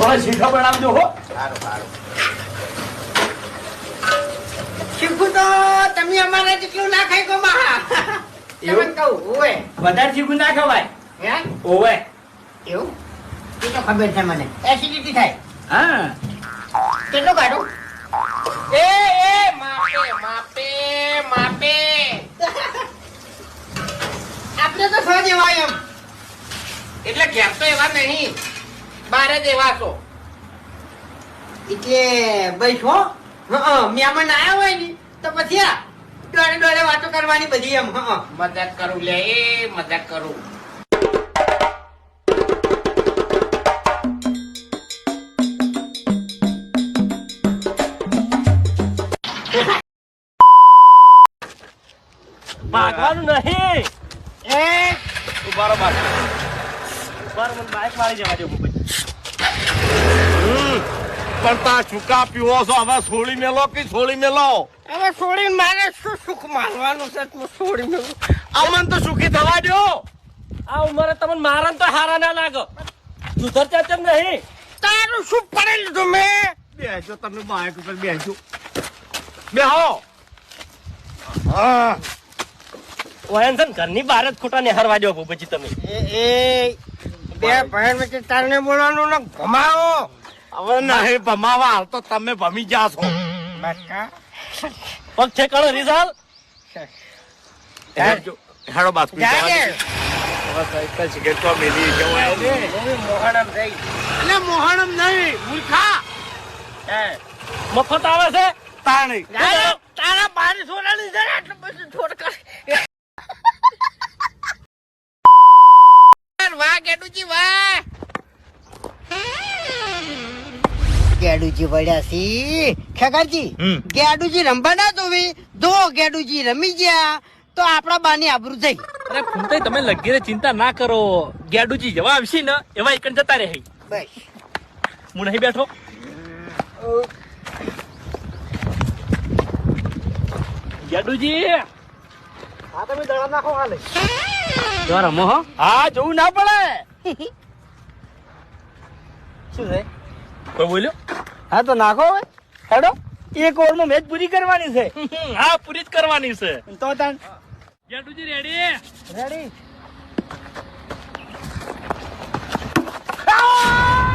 થોડા શીખા બનાવજો હો. શીખું તો તમે અમારા જેટલું ના ખાઈ ગો મહા એવું? કહું ઓવે. વધારે શીખું ના ખવાય. હે? ઓવે. એવું? એ તો ખબર છે મને. એસિડિટી થાય. હા. કેટલું કાઢું? એ એ માપે માપે માપે. આપણે તો સહજ એવા એમ. એટલે કેમ તો એવા નહીં. બારે જ એવા છો એટલે ભાઈ છો મહેમાન આવ્યા હોય ને તો પછી આ ડોળે દોડે વાતો કરવાની બધી એમ હં મજાક કરું લે એ મજાક કરું. ભાગવાનું નહીં. એ ઉભારો બાર ઉભારો મને બાઈક મારી જવા દો. ભૂપતજી. પણ તા ચૂકા પીવો છો. હવે છોડી મેલો કે સોળી મેલો? હવે સોળી મારે શું સુખ માનવાનું છે? તું છોડી મેં અમન તો સુખી થવા દો આ ઉંમરે તમને મારા તો હારા ના લાગો. સુધરતા તેમ નહીં? તારું શું પડે લીધું મેં? બેસો તમે બાઈક ઉપર બેસો બેહો. હા ઓયન છે ને ઘરની બહાર જ ખોટા નિહારવા દો પછી તમે. એ એ બે ભાઈ વચ્ચે તારને બોલવાનું ને ભમાવો. હવે નહીં ભમાવા હાલ તો તમે ભમી જાશો બકા. પગ છે કણો રિઝાલ. હેડો બાસ્કુ જાગે હવે સાયકલ સિગરેટ તો મેલી જવાય ને મોહણમ નહીં મૂર્ખા. મફત આવે છે. તાણી. તારા બારી સોનાની જરા આટલું બધું છોડ કર વાહ! વા ગેડુજી વળ્યા સી. ખેગરજી ગેડુજી રમવા ના જોવી જો ગેડુજી રમી ગયા. તો આપણા બાની આબરૂ થઈ. અરે ફૂમતાઈ તમે લગીરે ચિંતા ના કરો. ગેડુજી જવા આવશે ને એવા એકણ જતા રહે બસ. હું નહીં બેઠો. ગેડુજી! હા તમે દળા નાખો હાલે. જો રમો હા જોવું ના પડે. શું છે? કોઈ બોલ્યો? હા તો નાખો હવે. હેડો. એક ઓવરમાં મેચ પૂરી કરવાની છે. હા પૂરી જ કરવાની છે. તો તાન ગેડુજી રેડી રેડી વાહ!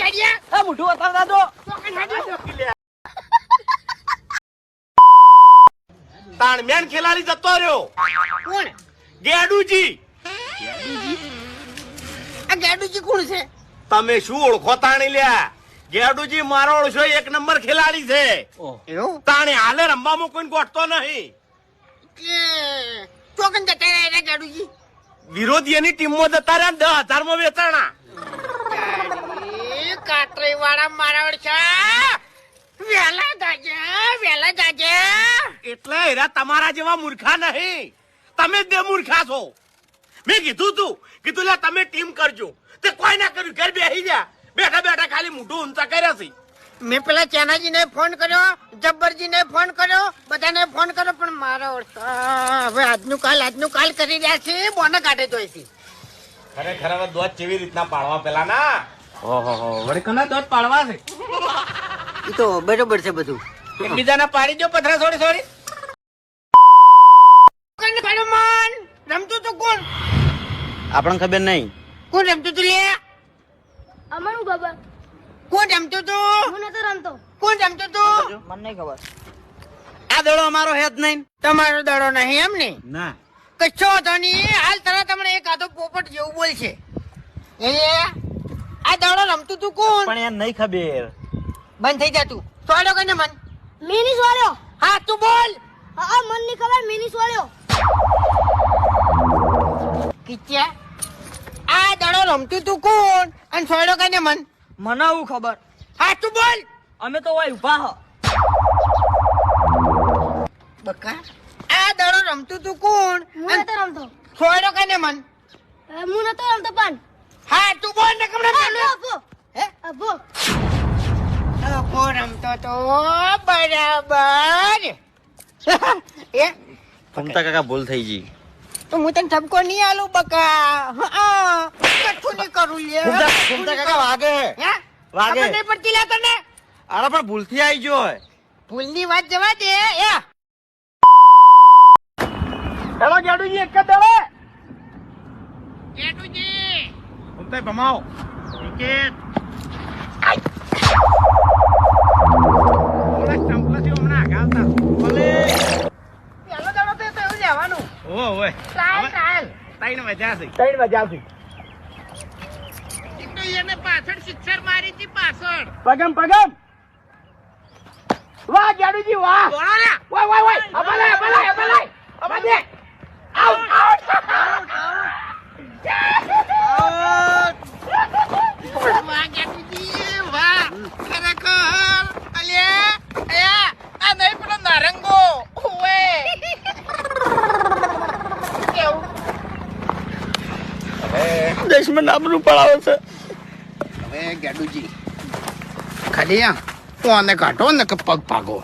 આ બતાવતા તાણ મેન ખેલાડી જતો રહ્યો. કોણ? ગેડુજી. આ ગેડુજી કોણ છે? તમે શું ઓળખો તાણી લ્યા? ગેડુજી મારો ઓળખો એક નંબર ખેલાડી છે. તાણે હાલે રમવામાં કોઈ ગોઠતો નહીં. ચોકન જતા રહ્યા વિરોધી ગેડુજી? વિરોધીની ટીમમાં જતા રહ્યા દસ હજારમાં વેચાણા કાટરી વાળા મારા વેલા જાજે વેલા જાજે. એટલે હેરા તમારા જેવા મૂર્ખા નહીં. તમે બે મૂર્ખા છો. મેં કીધું તું કીધું લે તમે ટીમ કરજો. તે કોઈ ના કર્યું ઘર બેસી ગયા બેઠા બેઠા ખાલી મોઢું ઊંચા કર્યા છે. મેં પેલા ચેનાજીને ફોન કર્યો જબ્બરજીને ફોન કર્યો બધાને ફોન કર્યો પણ મારા ઓળખા હવે આજનું કાલ આજનું કાલ કરી રહ્યા છે બોને કાઢે તો છે. ખરેખર હવે દોધ કેવી રીતના પાડવા પેલા ના ઓહો વળી કના દોત પાડવા છે. એ તો બરોબર છે બધું. એકબીજાને પાડી દો પથરા થોડી થોડી રમતું તો કોણ? આપણને ખબર નહીં. કોણ રમતું તું લે અમારું ખબર. કોણ રમતું તું? હું નતો રમતો. કોણ રમતું તું? મને નહીં ખબર. આ દડો અમારો હેત નહીં. તમારો દડો નહીં એમ ને? ના. કચ્છો હતો ની હાલ તરત તમને એક આધો પોપટ જેવું બોલશે. એ આ દાડો રમતું તું કોણ? પણ યાર નહીં ખબર. બંધ થઈ જા તું. સોડો કને મન? મિની વાળ્યો હા તું બોલ. હા મનની ખબર મિની વાળ્યો કિચ્યા આ દાડો રમતું તું કોણ? અને સોડો કને મન? મને આવું ખબર. હા તું બોલ. અમે તો વાય ઊભા હો. બકા આ દડો રમતું તું કોણ? હું નતો રમતો. છોડ્યો કને મન? હું નતો રમતો પણ. હા તું બોલ ને કમળા અભો અભો. હે? અભો. અભો રમતો તો? બરાબર. એ. ફમતા કાકા ભૂલ થઈ ગઈ. તો હું તને ઠપકો નહીં આલું બકા. હા કઠું નહીં કરું લે ફમતા કાકા વાગે. હે? વાગે. નહીં પડતી લે તને? અરે પણ ભૂલથી આવી ગયો હોય. ભૂલની વાત જવા દે. એ. હેલો જાડુજી એક જ દડે. જેઠુજી ટ્રાયલ ટ્રાયલ ત્રણ મજા છે ત્રણ મજા છે તો એને પાછળ સિક્સર મારી હતી પાછળ પગમ પગમ વાહ જાડુજી વાહ બોલો ને વાહ વાહ વાહ અબલાય અબલાય અબલાય અબલે આઉટ આઉટ વાહ જેઠુજી વાહ ખરેખર અલ્યા અયા આ નહીં પેલો નારંગો ઓવે કેવું દેશમાં નામનું પડાવે છે. હવે ગેડુજી ખાલી આ તું આને કાઢો ને કે પગ ભાગો.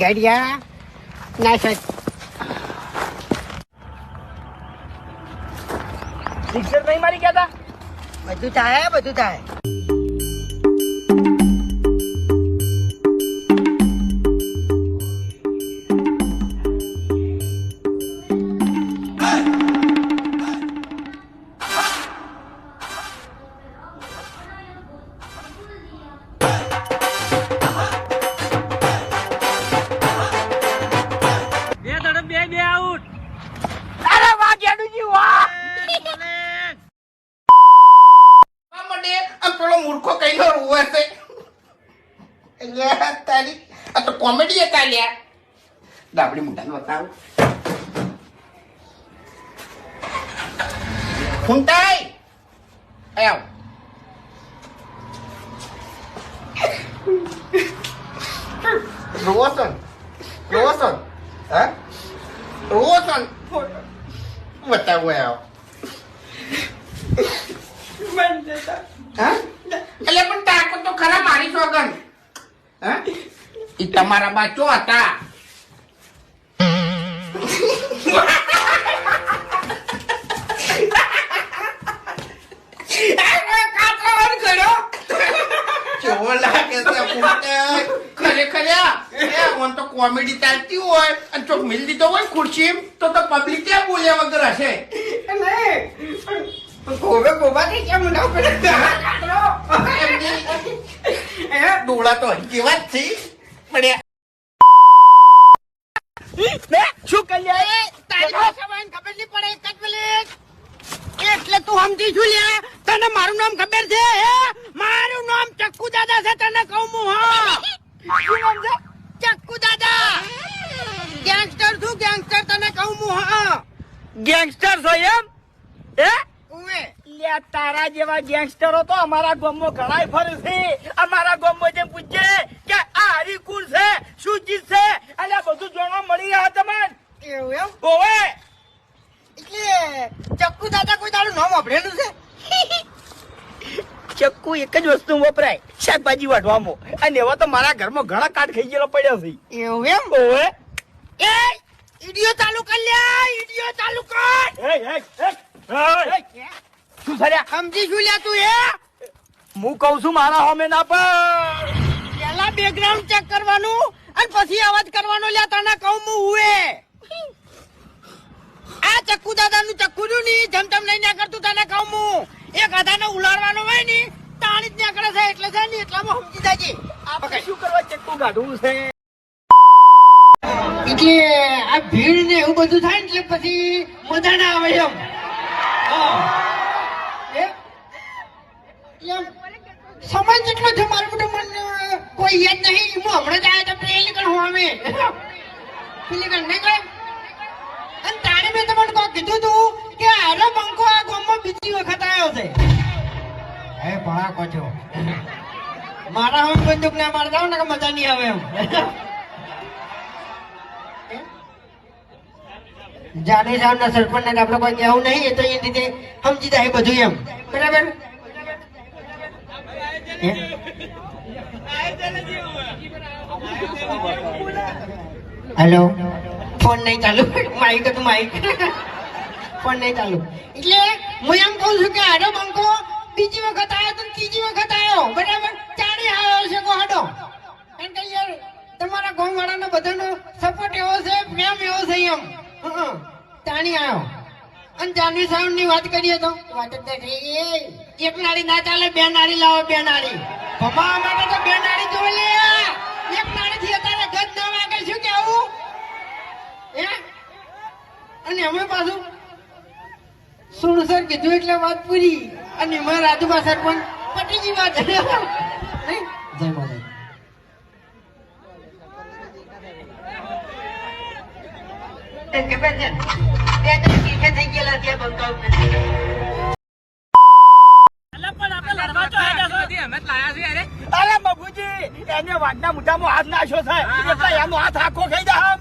ગેડિયા ના સાહેબ. શિક્ષક નહીં મારી કહેતા તા? બધું થાય બધું થાય. રોશન રોશન હા રોશન બતાવો આવો? એટલે પણ તાકો તો ખરા મારી સોગન હા? એ તમારા બાચો હતા ખરેખર ઓન તો કોમેડી ચાલતી હોય. અને ચોક મિલ દીધો હોય ખુરશી તો તો પબ્લિક ક્યાં બોલ્યા વગર હશે. ગોવે ગોવા થઈ કેમ ના પડે? ડોળા તો હજી વાત થઈ પડ્યા શું કર્યા એ તારી ભાષામાં ખબર નહીં પડે એક જ મિનિટ. એટલે તું સમજી છું લે તને મારું નામ ખબર છે હે? મારું નામ ચક્કુ દાદા છે તને કહું હું હા. ચક્કુ દાદા. ગેંગસ્ટર છું ગેંગસ્ટર તને કહું હું હા. ગેંગસ્ટર છો એમ? હે? ઉવે. લે તારા જેવા ગેંગસ્ટરો તો અમારા ગામમાં ઘણાય ફરે છે. અમારા ગામમાં જેમ પૂછે કે આ હરિકુલ છે શું ચીજ છે અને બધું જોવા મળી રહ્યા તમને. એવું એમ? ઓવે એટલે ચક્કુ દાદા કોઈ તારું નામ વાપરેલું છે? ચક્કુ એક જ વસ્તુ વપરાય શાકભાજી વાટવામાં અને એવા તો મારા ઘરમાં ઘણા કાટ ખાઈ ગયેલો પડ્યો છે. એવું એમ? ઓવે. એ ઈડિયો ચાલુ કર લ્યા ઈડિયો ચાલુ કર. એ એ શું થયા સમજી શું લ્યા તું એ? હું કઉ છું મારા હોમે ના પર. પેલા બેકગ્રાઉન્ડ ચેક કરવાનું અને પછી અવાજ કરવાનો લ્યા તને કહું હું હુએ. આ ચક્કુ દાદાનું ચક્કુ રહ્યું ની જમ જમ લઈને આગળ કરતું તને કહું હું. એક ને ઉલાડવાનો હોયની તાણી જ નીકળે છે એટલે છે ને એટલામાં સમજી જાય આપણે શું કરવા ચક્કુ કાઢવું છે? એટલે આ ભીડ ને એવું બધું થાય ને એટલે પછી મજા ના આવે એમ? એમ. જેટલો છે મારું બધું મને કોઈ યાદ નહીં. હું હમણાં જ આવ્યા હતા પેલી કણ હું અમે પેલી કણ નહીં મેં તમને કોઈ કીધું તું કે આરો બંકો આ ગામમાં બીજી વખત આવ્યો છે? હે ભણા કો છો મારા હવે બંદૂક ના મારતા હોય ને મજા નહીં આવે એમ. જાડે સાહેબના સરપંચને આપણે કોઈ કહેવું નહીં એ તો એ રીતે સમજી જાય બધું એમ. બરાબર? હેલો? ફોન નહીં ચાલુ. માઇક હતું માઇક ફોન નહીં ચાલુ. એટલે હું એમ કહું છું કે હાડો બંકો, બીજી વખત આવ્યો તો ત્રીજી વખત આવ્યો બરાબર? ચારે આવ્યો છે કો હાડો કારણ કે યાર તમારા ગામ વાળાનો બધાનો સપોર્ટ એવો છે, પ્રેમ એવો છે એમ. તાણી આવ્યો અને જાનવી સાહેબની વાત કરીએ તો, વાત જ એક નાળી ના ચાલે, બે નાળી લાવો, બે નાળી. ભમા માટે તો બે નાળી જોઈ લે એક નાળી થી અત્યારે ગજ ના વાગે શું કેવું હે અને અમે પાછું સુણ સર કીધું એટલે વાત પૂરી. અને એમાં પણ પટી પટીજી વાત નહીં? જય માતા એને વાઘના મોઢામાં હાથ નાખ્યો છે. એટલે એનો હાથ આખો ખાઈ જાય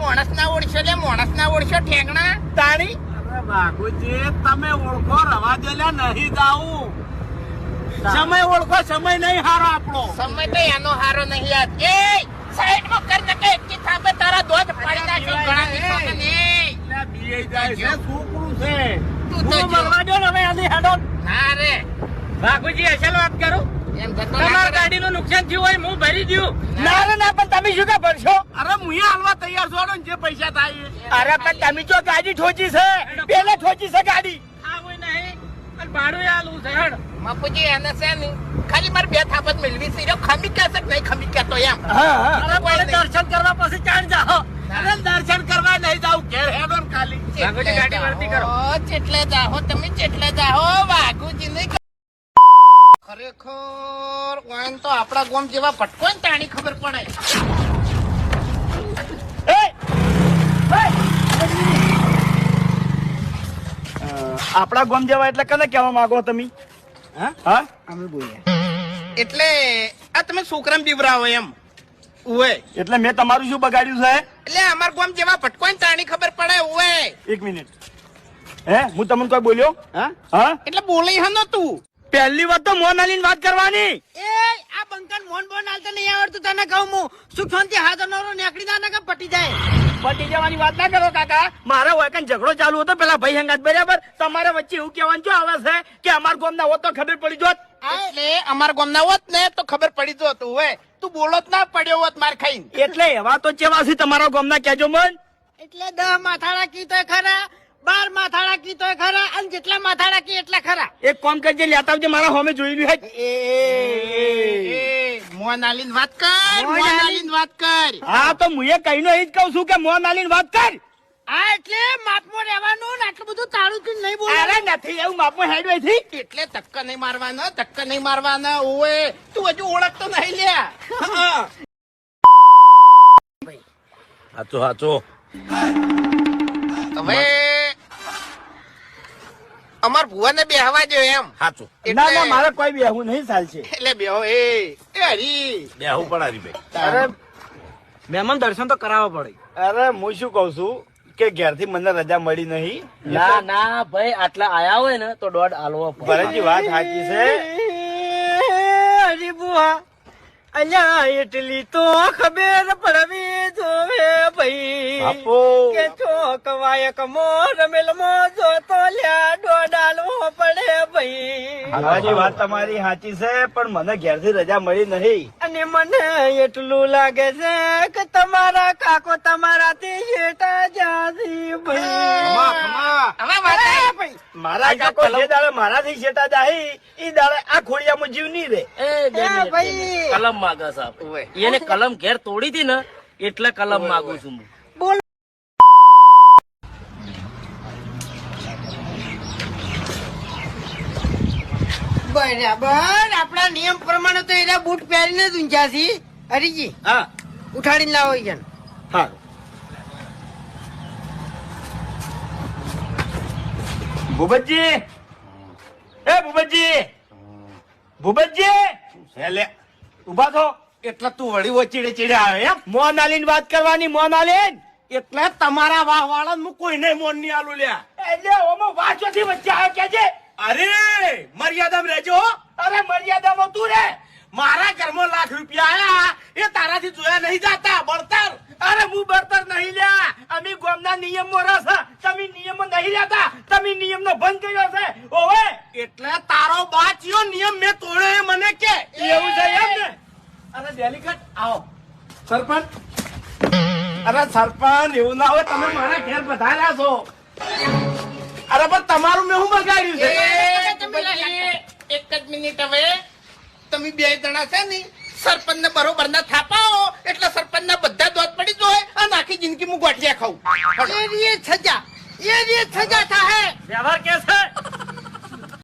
મોણસ ના ઓળશો લે મોણસ ના ઓળશો ઠેંગણા. તાણી? તમે ઓળખો રવા દેલા નહીં જાવું સમય ઓળખો સમય નહીં હારો આપણો. સમય તો એનો હારો નહીં યાદ. એ સાઈડમાં કર નકે તારા ધોધ પાડી ઘણા બીએ જાય છે છોકરું છે. તું દો હવે આની હેડો. ના રે. અસલ વાત કરું? એમ તમારા કરે. ગાડીનું નુકસાન થયું હોય હું ભરી દઉં. ના. ના પણ તમે શું કા ભરશો? અરે હું હાલવા તૈયાર છો. ને જે પૈસા થાય અરે પણ તમે જો ગાડી ઠોચી છે. પેલે ઠોચી છે ગાડી. નહીં ભાડું આલું છે બાપુજી એને છે ને ખાલી મારે બે થાપત મેળવી છે. ખમી કહેશે નહીં ખમી કહેતો એમ. દર્શન કરવા પછી ચાણ જાઓ. અરે દર્શન કરવા નહીં જાવ ઘેર હેડો ખાલી. ગાડી વળતી કરો. ચેટલે જાહો તમે ચેટલે જાઓ વાઘુજી નહીં ખરેખર તો આપણા ગોમ જેવા ભટકો ને તાણી ખબર પડે. આપણા ગોમ જેવા એટલે કને કહેવા માંગો તમે? હા? અમે બોલ્યા એટલે આ તમે છોકરાને બીવરાવો એમ. ઉવે. એટલે મેં તમારું શું બગાડ્યું છે? એટલે અમાર ગોમ જેવા ભટકો ને તાણી ખબર પડે ઉવે. એક મિનિટ. હે? હું તમને કોઈ બોલ્યો? હા? હા? એટલે બોલી હનો તું. પહેલી વાત તો મોન આલીને વાત કરવાની. એ આ બંકન મોન બોન આલતા નહીં આવડતું તને કહું હું. સુખ શાંતિ હાથ નવરો નેકડી જાય ને કે પટી જાય. પટી જવાની વાત ના કરો કાકા. મારા હોય કઈ ઝઘડો ચાલુ હતો પેલા ભાઈ હંગાત બરાબર તમારા વચ્ચે એવું કહેવાનું શું આવે છે કે અમાર ગોમ ના હોત તો ખબર પડી જોત? એટલે અમાર ગોમ ના હોત ને તો ખબર પડી જ હતું ઉવે તું બોલો જ ના પડ્યો હોત માર ખાઈ એટલે એવા તો ચેવા છે તમારા ગોમ ના કેજો મન. એટલે દહ માથાળા કી ખરા. બાર માથાડા કી તોય ખરા અને જેટલા માથાડા કી એટલા ખરા. એક કામ કરજે લેતા આવજે મારા હોમે જોયેલું હે. એ મોન આલીને વાત કર મોન વાત કર. હા તો હું એ કહીનો એ જ કહું છું કે મોન આલીને વાત કર. આ એટલે માપમાં રહેવાનું ને આટલું બધું તાળું કે નહીં અરે નથી એવું માપમાં હેડવે થી એટલે ધક્કા નહીં મારવાનો ધક્કા નહીં મારવાના ઓએ તું હજુ ઓળખતો નહીં લે. સાચો સાચો હવે અમાર ભુવાને બેહવા દો એમ. સાચું ના ના મારે કોઈ બેહવું નહીં ચાલશે એટલે બેહો એ એ હરી. બેહવું પડે હરીભાઈ અરે મહેમાન દર્શન તો કરાવવા પડે. અરે હું શું કઉ છું કે ઘેરથી મને રજા મળી નહીં. ના ના ભાઈ આટલા આયા હોય ને તો દોઢ આલવો પડે. ભરતજી વાત સાચી છે. હરી બુઆ અલ્યા એટલી તો ખબર પડવી જોવે ભાઈ. કે ચોકવાય કમો રમેલ મો જો તો લ્યા ડોડાલવો પડે ભાઈ. ભુવાજી વાત તમારી સાચી છે પણ મને ઘેરથી રજા મળી નહીં. અને મને એટલું લાગે છે કે તમારા કાકો તમારાથી શેટા જાતી ખમા, ભાઈ. મારા કાકો જે દાડે મારાથી શેટા જાહી એ દાડે આ ખોડિયામાં જીવ નહીં રે એ ભાઈ. કલમ માગે સાહેબ એને કલમ ઘેર તોડી હતી ને એટલે કલમ માગું છું હું. બરાબર. આપણા નિયમ પ્રમાણે તો એના બૂટ પહેરીને જ ઊંચા છે હરીજી હા. ઉઠાડીને લાવો ઈ હા ભૂપતજી. એ ભૂપતજી. ભૂપતજી. છે લે? ઊભા થો. એટલે તું વળી વો ચીડે ચીડે આવે એમ. મોન આલીને વાત કરવાની મોન આલીન. એટલે તમારા વાહ વાળા હું કોઈને મોન નહીં આલું લ્યા. એટલે ઓમો વાંચોથી વચ્ચે આવે કે છે? અરે મર્યાદામાં રહેજો અરે મર્યાદામાં તું રે. મારા ઘરમાં લાખ રૂપિયા આયા. એ તારાથી જોયા નહીં જાતા. બળતર. અરે હું બળતર નહીં લ્યા. અમે ગોમના નિયમો રસ. તમે નિયમો નહીં લેતા. તમે નિયમનો ભંગ કર્યો છે. ઓવે, એટલે તારો બાચ્યો નિયમ મેં તોડ્યો એ મને કે. એવું છે એમ ને? અરે ડેલિકેટ આવો. સરપંચ. અરે સરપંચ, એવું ના હોય, તમે મારા ઘેર બધા છો. અરે પણ તમારું મેં શું બગાડ્યું છે? એક જ મિનિટ હવે. તમે બે જણા છે ને સરપંચ ને બરોબર ના થાપાઓ એટલે સરપંચ ના બધા દોત પડી જાય અને આખી જિંદગી હું ગોઠિયા ખાઉં. એ રીએ સજા. એ રીએ સજા થાહે. વ્યવહાર કે છે?